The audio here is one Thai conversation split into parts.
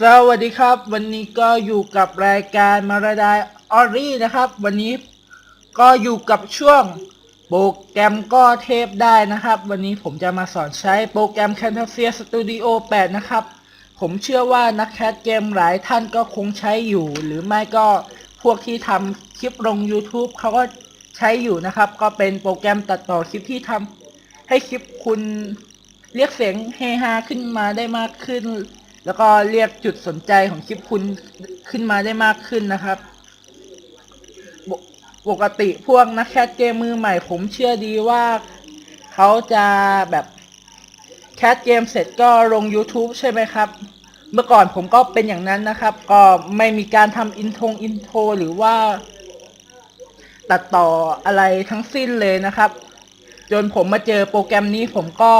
สวัสดีครับ วันนี้ก็อยู่กับรายการมารดายออรี่นะครับ วันนี้ก็อยู่กับช่วงโปรแกรมก็เทปได้นะครับ วันนี้ผมจะมาสอนใช้โปรแกรม Camtasia Studio 8 นะครับ ผมเชื่อว่านักแคสเกมหลายท่านก็คงใช้อยู่ หรือไม่ก็พวกที่ทำคลิปลง YouTube เขาก็ใช้อยู่นะครับ ก็เป็นโปรแกรมตัดต่อคลิปที่ทำให้คลิปคุณเรียกเสียงเฮฮาขึ้นมาได้มากขึ้น แล้วก็เรียกจุดสนใจของคลิปคุณขึ้นมาได้มากขึ้นนะครับปกติพวกนักแคสเกมมือใหม่ผมเชื่อดีว่าเขาจะแบบแคสเกมเสร็จก็ลง YouTube ใช่ไหมครับ เมื่อก่อนผมก็เป็นอย่างนั้นนะครับ ก็ไม่มีการทำอินทงอินโทรหรือว่า ตัดต่ออะไรทั้งสิ้นเลยนะครับ จนผมมาเจอโปรแกรมนี้ผมก็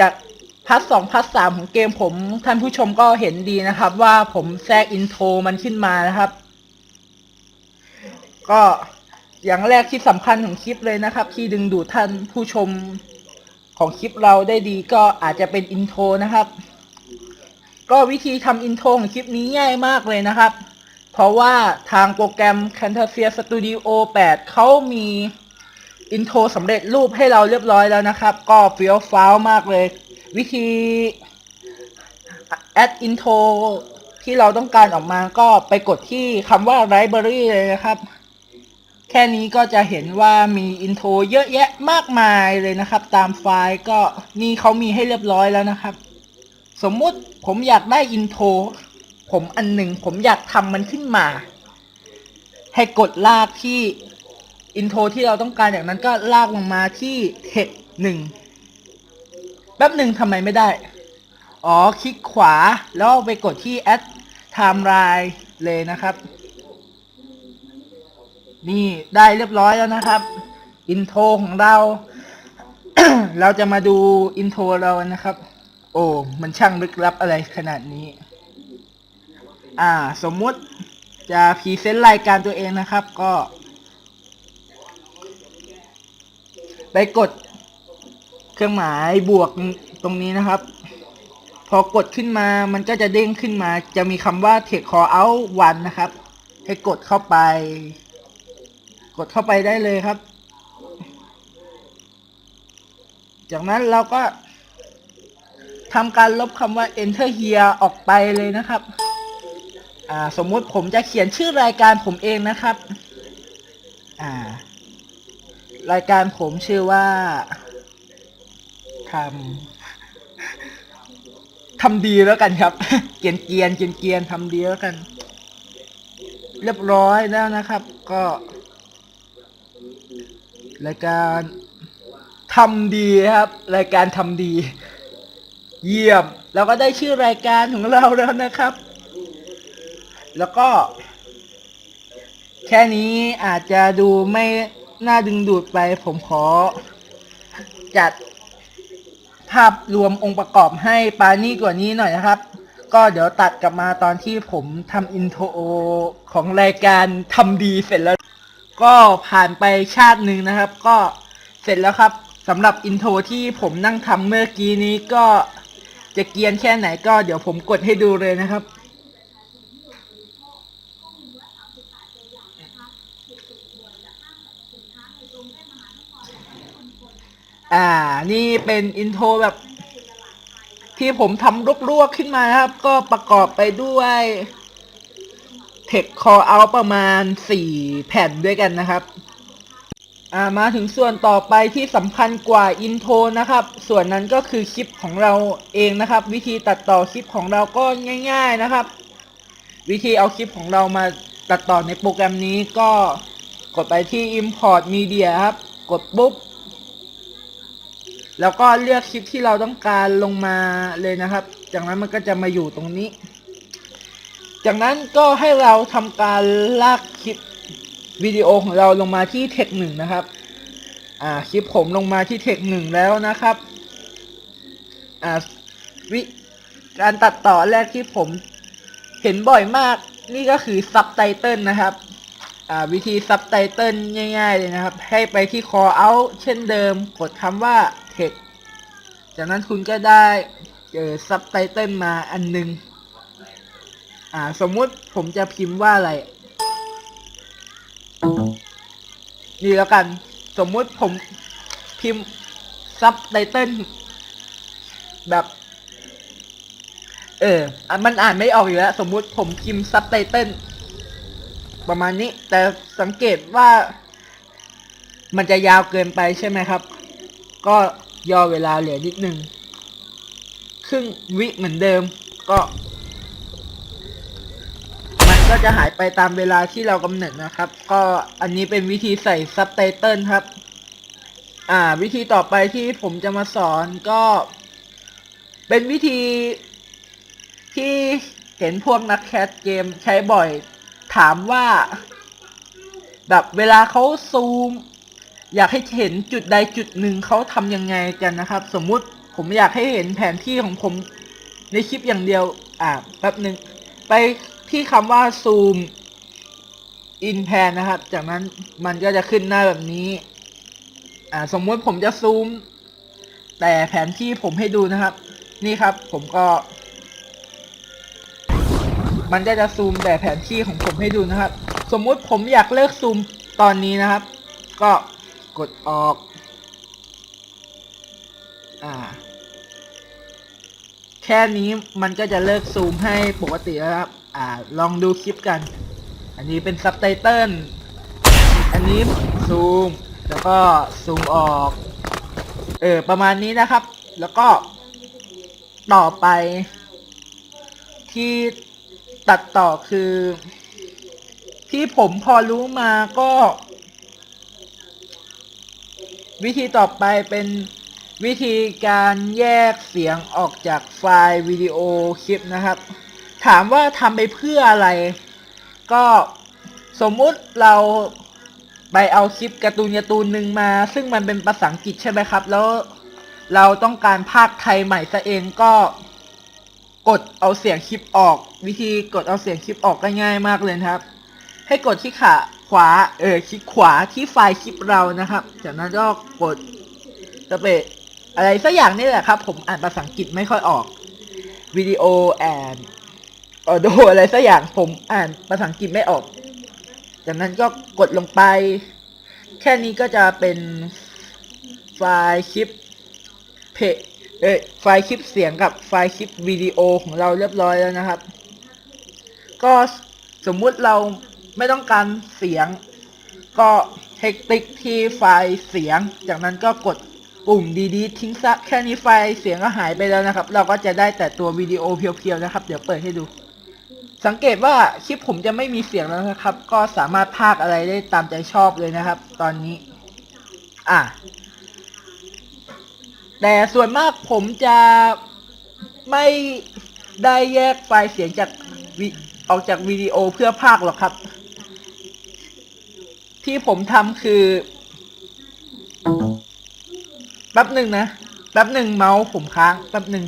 จาก พัทสองพัทสามของเกมผมท่านผู้ชมก็เห็นดีนะครับ ว่าผมแทรกอินโทรมันขึ้นมานะครับ ก็อย่างแรกที่สำคัญของคลิปเลยนะครับ ที่ดึงดูดท่านผู้ชมของคลิปเราได้ดีก็อาจจะเป็นอินโทรนะครับ ก็วิธีทำอินโทรของคลิปนี้ง่ายมากเลยนะครับ เพราะว่าทางโปรแกรม Camtasia Studio 8 เขามีอินโทรสำเร็จรูปให้เราเรียบร้อยแล้วนะครับ ก็เฟี้ยวฟ้าวมากเลย วิธี add intro ที่เราต้องการออกมาก็ไปกดที่คำว่า library เลยนะครับ แค่นี้ก็จะเห็นว่ามีอินโทรเยอะแยะมากมายเลยนะครับ ตามไฟล์ก็นี่เขามีให้เรียบร้อยแล้วนะครับ สมมุติผมอยากได้อินโทรผมอันหนึ่งผมอยากทำมันขึ้นมา ให้กดลากที่อินโทรที่เราต้องการอย่างนั้นก็ลากลงมาที่เทคหนึ่ง ป๊บหนึ่งทำไมไม่ได้ อ๋อ คลิกขวาแล้วไปกดที่ add timeline เลยนะครับ นี่ได้เรียบร้อยแล้วนะครับ อินโทรของเรา เราจะมาดูอินโทรเรานะครับ โอ้ มันช่างลึกลับอะไรขนาดนี้ อ่า สมมุติจะพรีเซนต์รายการตัวเองนะครับ ก็ ไปกด เครื่องหมายบวกตรงนี้นะครับ พอกดขึ้นมามันก็จะเด้งขึ้นมา จะมีคำว่า take call out one นะครับ ให้กดเข้าไป กดเข้าไปได้เลยครับ จากนั้นเราก็ทำการลบคำว่า enter here ออกไปเลยนะครับ อ่า สมมุติผมจะเขียนชื่อรายการผมเองนะครับ อ่า รายการผมชื่อว่าำทำดีแล้วกันครับ เกียนเกียนเกียนเกียนทำดีแล้วกัน เรียบร้อยแล้วนะครับ ก็รายการทำดีครับ รายการทำดี เยี่ยม เราก็ได้ชื่อรายการของเราแล้วนะครับ แล้วก็ แค่นี้อาจจะดูไม่น่าดึงดูดไปผมขอจัด ภาพรวมองค์ประกอบให้ปานี่กว่านี้หน่อยนะครับ ก็เดี๋ยวตัดกลับมาตอนที่ผมทำอินโทรของรายการทำดีเสร็จแล้ว ก็ผ่านไปชาติหนึ่งนะครับ ก็เสร็จแล้วครับสำหรับอินโทรที่ผมนั่งทำเมื่อกี้นี้ก็จะเกียนแค่ไหนก็เดี๋ยวผมกดให้ดูเลยนะครับ อ่า นี่เป็นอินโทรแบบ ที่ผมทำรวบๆขึ้นมาครับ ก็ประกอบไปด้วยเทคคอเอาประมาณ 4 แผ่นด้วยกันนะครับ อ่า มาถึงส่วนต่อไปที่สำคัญกว่าอินโทรนะครับ ส่วนนั้นก็คือคลิปของเราเองนะครับ วิธีตัดต่อคลิปของเราก็ง่าย ๆนะครับ วิธีเอาคลิปของเรามาตัดต่อในโปรแกรมนี้ก็กดไปที่ import media ครับ กดปุ๊บ แล้วก็เลือกคลิปที่เราต้องการลงมาเลยนะครับ จากนั้นมันก็จะมาอยู่ตรงนี้ จากนั้นก็ให้เราทำการลากคลิปวิดีโอของเราลงมาที่เทคหนึ่งนะครับ อ่าคลิปผมลงมาที่เทคหนึ่งแล้วนะครับ อ่าวิการตัดต่อแรกที่ผมเห็นบ่อยมากนี่ก็คือซับไตเติลนะครับ อ่าวิธีซับไตเติลง่าย ๆ เลยนะครับ ให้ไปที่ call out เช่นเดิม กดคำว่า text จากนั้นคุณก็ได้เจอซับไตเติลมาอันหนึง อ่า สมมุติผมจะพิมพ์ว่าอะไร นี่แล้วกัน สมมุติผมพิมพ์ซับไตเติลแบบ เอออะมันอ่านไม่ออกอยู่แล้ว สมมุติผมพิมพ์ซับไตเติลประมาณนี้ แต่สังเกตว่ามันจะยาวเกินไปใช่ไหมครับ ก็ ย่อเวลาเหลือนิดนึงครึ่งวิเหมือนเดิมก็ มันก็จะหายไปตามเวลาที่เรากำหนดนะครับ ก็อันนี้เป็นวิธีใส่ซับไตเติลครับ อ่า วิธีต่อไปที่ผมจะมาสอนก็ เป็นวิธีที่เห็นพวกนักแคสเกมใช้บ่อย ถามว่า แบบเวลาเขาซูม อยากให้เห็นจุดใดจุดหนึ่งเขาทำยังไงกันนะครับ สมมุติผมอยากให้เห็นแผนที่ของผมในคลิปอย่างเดียว อ่าแป๊บหนึ่งไปที่คำว่าซูม in pan นะครับ จากนั้นมันก็จะขึ้นหน้าแบบนี้ อ่า สมมุติผมจะซูม แต่แผนที่ผมให้ดูนะครับ นี่ครับ ผมก็ มันก็จะซูมแต่แผนที่ของผมให้ดูนะครับ สมมุติผมอยากเลิกซูมตอนนี้นะครับ ก็ กดออก อ่า แค่นี้มันก็จะเลิกซูมให้ปกติแล้วครับ อ่า ลองดูคลิปกัน อันนี้เป็นซับไตเติล อันนี้ซูม แล้วก็ซูมออก เออ ประมาณนี้นะครับ แล้วก็ ต่อไป ที่ตัดต่อคือ ที่ผมพอรู้มาก็ วิธีต่อไปเป็นวิธีการแยกเสียงออกจากไฟล์วิดีโอคลิปนะครับ ถามว่าทำไปเพื่ออะไร ก็สมมุติเราไปเอาคลิปการ์ตูนการ์ตูนหนึ่งมา ซึ่งมันเป็นภาษาอังกฤษใช่ไหมครับ แล้วเราต้องการภาคไทยใหม่ซะเองก็กดเอาเสียงคลิปออก วิธีกดเอาเสียงคลิปออกก็ง่ายมากเลยครับ ให้กดที่ขา ขวา เออคลิกขวาที่ไฟล์คลิปเรานะครับ จากนั้นก็กดสเปะอะไรสักอย่างนี่แหละครับ ผมอ่านภาษาอังกฤษไม่ค่อยออกวิดีโอแอนออโดอะไรสักอย่างผมอ่านภาษาอังกฤษไม่ออก จากนั้นก็กดลงไป แค่นี้ก็จะเป็นไฟล์คลิปเพเอไฟล์คลิปเสียงกับไฟล์คลิปวิดีโอของเราเรียบร้อยแล้วนะครับ ก็สมมุติเรา ไม่ต้องการเสียง ก็ให้ติ๊กที่ไฟล์เสียง จากนั้นก็กดปุ่มดีๆทิ้งซะแค่นี้ไฟล์เสียงก็หายไปแล้วนะครับ เราก็จะได้แต่ตัววิดีโอเพียวๆนะครับ เดี๋ยวเปิดให้ดู สังเกตว่าคลิปผมจะไม่มีเสียงแล้วนะครับ ก็สามารถพากอะไรได้ตามใจชอบเลยนะครับ ตอนนี้ อะ แต่ส่วนมากผมจะไม่ได้แยกไฟล์เสียงจากออกจากวิดีโอเพื่อพากหรอกครับ ที่ผมทำคือแป๊บหนึ่งนะแป๊บหนึ่งเมาส์ผมค้างแป๊บหนึ่ง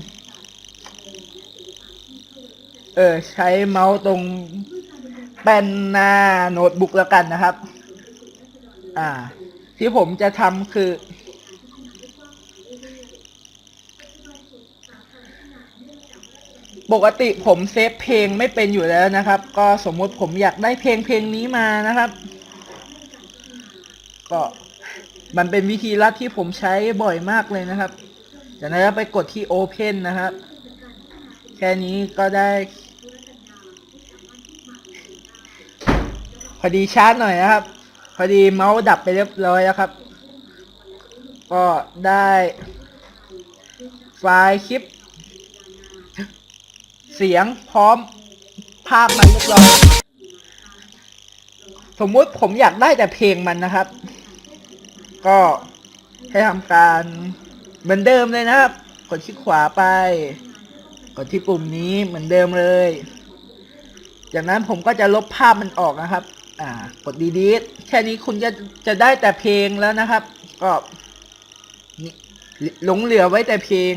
เออ ใช้เมาส์ตรงแป้นหน้าโน้ตบุ๊กแล้วกันนะครับ อ่า ที่ผมจะทำคือ ปกติผมเซฟเพลงไม่เป็นอยู่แล้วนะครับ ก็สมมติผมอยากได้เพลงเพลงนี้มานะครับ ก็มันเป็นวิธีลัดที่ผมใช้บ่อยมากเลยนะครับ จากนั้นก็ไปกดที่ Open นะครับ แค่นี้ก็ได้ พอดีชาร์จหน่อยนะครับ พอดีเมาส์ดับไปเรียบร้อยแล้วครับ ก็ได้ไฟล์คลิป เสียงพร้อมภาพมันเรียบร้อย สมมุติผมอยากได้แต่เพลงมันนะครับ ก็ให้ทำการเหมือนเดิมเลยนะครับ กดคลิกขวาไป กดที่ปุ่มนี้เหมือนเดิมเลย จากนั้นผมก็จะลบภาพมันออกนะครับ อ่า กดดีดีแค่นี้คุณจะจะได้แต่เพลงแล้วนะครับ ก็หลงเหลือไว้แต่เพลง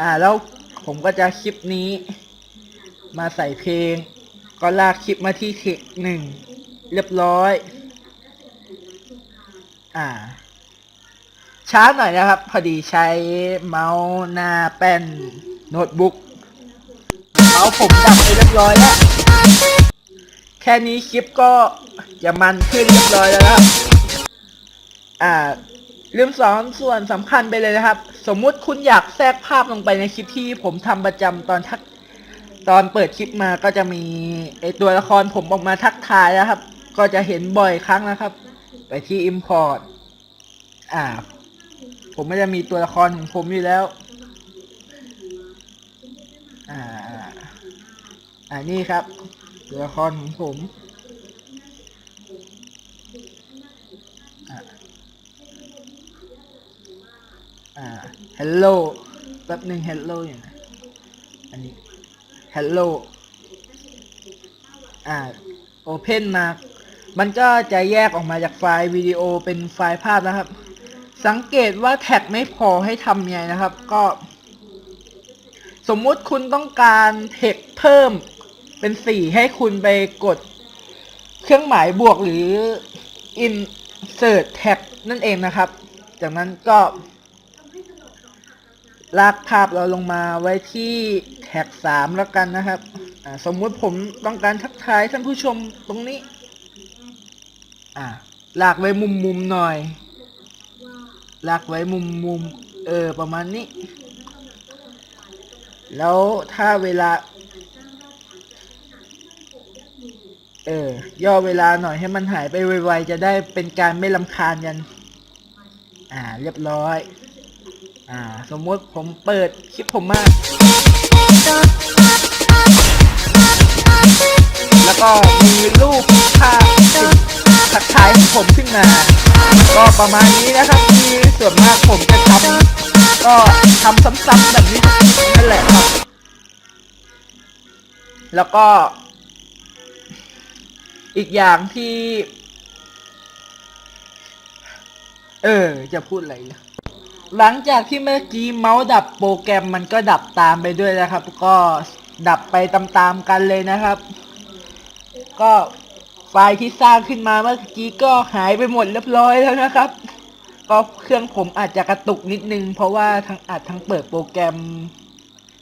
อ่า แล้วผมก็จะคลิปนี้ มาใส่เพลง ก็ลากคลิปมาที่เทคหนึ่งเรียบร้อย อ่า ช้าหน่อยนะครับ พอดีใช้เมาส์หน้าแป้นโน้ตบุ๊กเอาเอาผมดับไปเรียบร้อยแล้ว แค่นี้คลิปก็จะมันขึ้นเรียบร้อยแล้วครับ อ่าลืมสอนส่วนสำคัญไปเลยนะครับ สมมุติคุณอยากแทรกภาพลงไปในคลิปที่ผมทำประจำตอนทัก ตอนเปิดคลิปมาก็จะมีไอตัวละครผมออกมาทักทายนะครับ ก็จะเห็นบ่อยครั้งนะครับ ที่ Import อ่า ผมไม่ได้มีตัวละครของผมอยู่แล้ว อ่า อ่านี่ครับ ตัวละครของผมอ่าอ่า hello แป๊บหนึ่ง hello อย่างนะ อันนี้ hello อ่า open มา มันก็จะแยกออกมาจากไฟล์วิดีโอเป็นไฟล์ภาพนะครับ สังเกตว่าแท็กไม่พอให้ทำไงนะครับ ก็ สมมุติคุณต้องการเทคเพิ่มเป็นสี่ให้คุณไปกดเครื่องหมายบวกหรือ insert tab นั่นเองนะครับ จากนั้นก็ลากภาพเราลงมาไว้ที่แท็กสามแล้วกันนะครับ สมมุติผมต้องการทักทายท่านผู้ชมตรงนี้ อ่าลากไว้มุมมุมหน่อย ลากไว้มุมมุมเออ ประมาณนี้ แล้วถ้าเวลา เออย่อเวลาหน่อยให้มันหายไปไวๆ จะได้เป็นการไม่ลำคาญกัน อ่า เรียบร้อย อ่า สมมติผมเปิดคลิปผมมาแล้วก็มีรูปภาพ ทักทายของผมขึ้นมา ก็ประมาณนี้นะครับที่ส่วนมากผมจะทำก็ทำซ้ำๆแบบนี้กคลิปนั่นแหละครับ แล้วก็ อีกอย่างที่ เออ จะพูดอะไรหลังจากที่เมื่อกี้เมาส์ดับโปรแกรมมันก็ดับตามไปด้วยนะครับ ก็ดับไปตามๆกันเลยนะครับ ก็ ไฟล์ที่สร้างขึ้นมาเมื่อกี้ก็หายไปหมดเรียบร้อยแล้วนะครับ ก็เครื่องผมอาจจะกระตุกนิดนึง เพราะว่าทั้งอัดทั้งเปิดโปรแกรม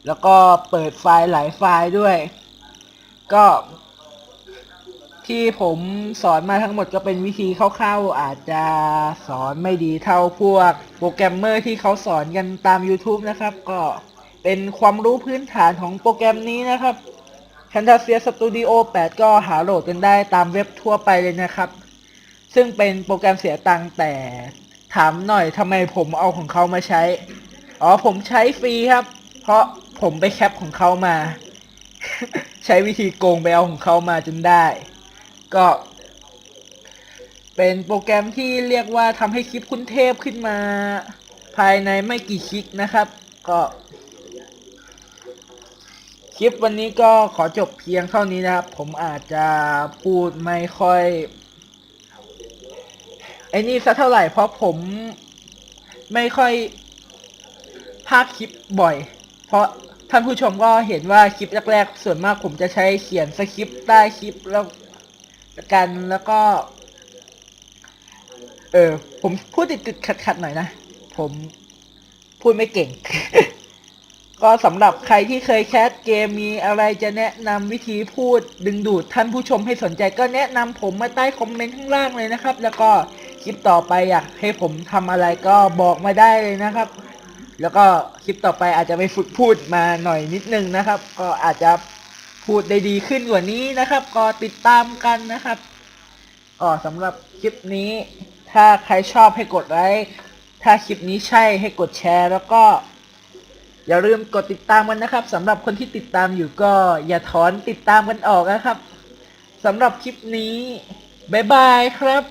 แล้วก็เปิดไฟล์หลายไฟล์ด้วย ก็ ที่ผมสอนมาทั้งหมดก็เป็นวิธีคร่าวๆ อาจจะสอนไม่ดีเท่าพวกโปรแกรมเมอร์ที่เขาสอนกันตาม YouTube นะครับ ก็เป็นความรู้พื้นฐานของโปรแกรมนี้นะครับ Camtasia Studio 8 ก็หาโหลดกันได้ตามเว็บทั่วไปเลยนะครับ ซึ่งเป็นโปรแกรมเสียตังค์แต่ถามหน่อยทำไมผมเอาของเขามาใช้ อ๋อผมใช้ฟรีครับ เพราะผมไปแคปของเขามา ใช้วิธีโกงไปเอาของเขามาจนได้ ก็ เป็นโปรแกรมที่เรียกว่าทำให้คลิปคุณเทพขึ้นมา ภายในไม่กี่คลิกนะครับ ก็ คลิปวันนี้ก็ขอจบเพียงเท่านี้นะครับ ผมอาจจะพูดไม่ค่อยไอ้นี่สักเท่าไหร่เพราะผมไม่ค่อยพากคลิปบ่อย เพราะท่านผู้ชมก็เห็นว่าคลิปแรกๆส่วนมากผมจะใช้เขียนสคริปต์ใต้คลิปแล้วกันแล้วก็ เออผมพูดติดๆขัดๆหน่อยนะ ผมพูดไม่เก่ง ก็สำหรับใครที่เคยแคสเกมมีอะไรจะแนะนำวิธีพูดดึงดูดท่านผู้ชมให้สนใจก็แนะนำผมมาใต้คอมเมนต์ข้างล่างเลยนะครับ แล้วก็คลิปต่อไปอยากให้ผมทำอะไรก็บอกมาได้เลยนะครับ แล้วก็คลิปต่อไปอาจจะไปฝึกพูดมาหน่อยนิดนึงนะครับ ก็อาจจะพูดได้ดีขึ้นกว่านี้นะครับ ก็ติดตามกันนะครับก็สำหรับคลิปนี้ ถ้าใครชอบให้กดไลค์ถ้าคลิปนี้ใช่ให้กดแชร์แล้วก็ อย่าลืมกดติดตามกันนะครับสำหรับคนที่ติดตามอยู่ก็อย่าถอนติดตามกันออกนะครับสำหรับคลิปนี้ บ๊ายบายครับ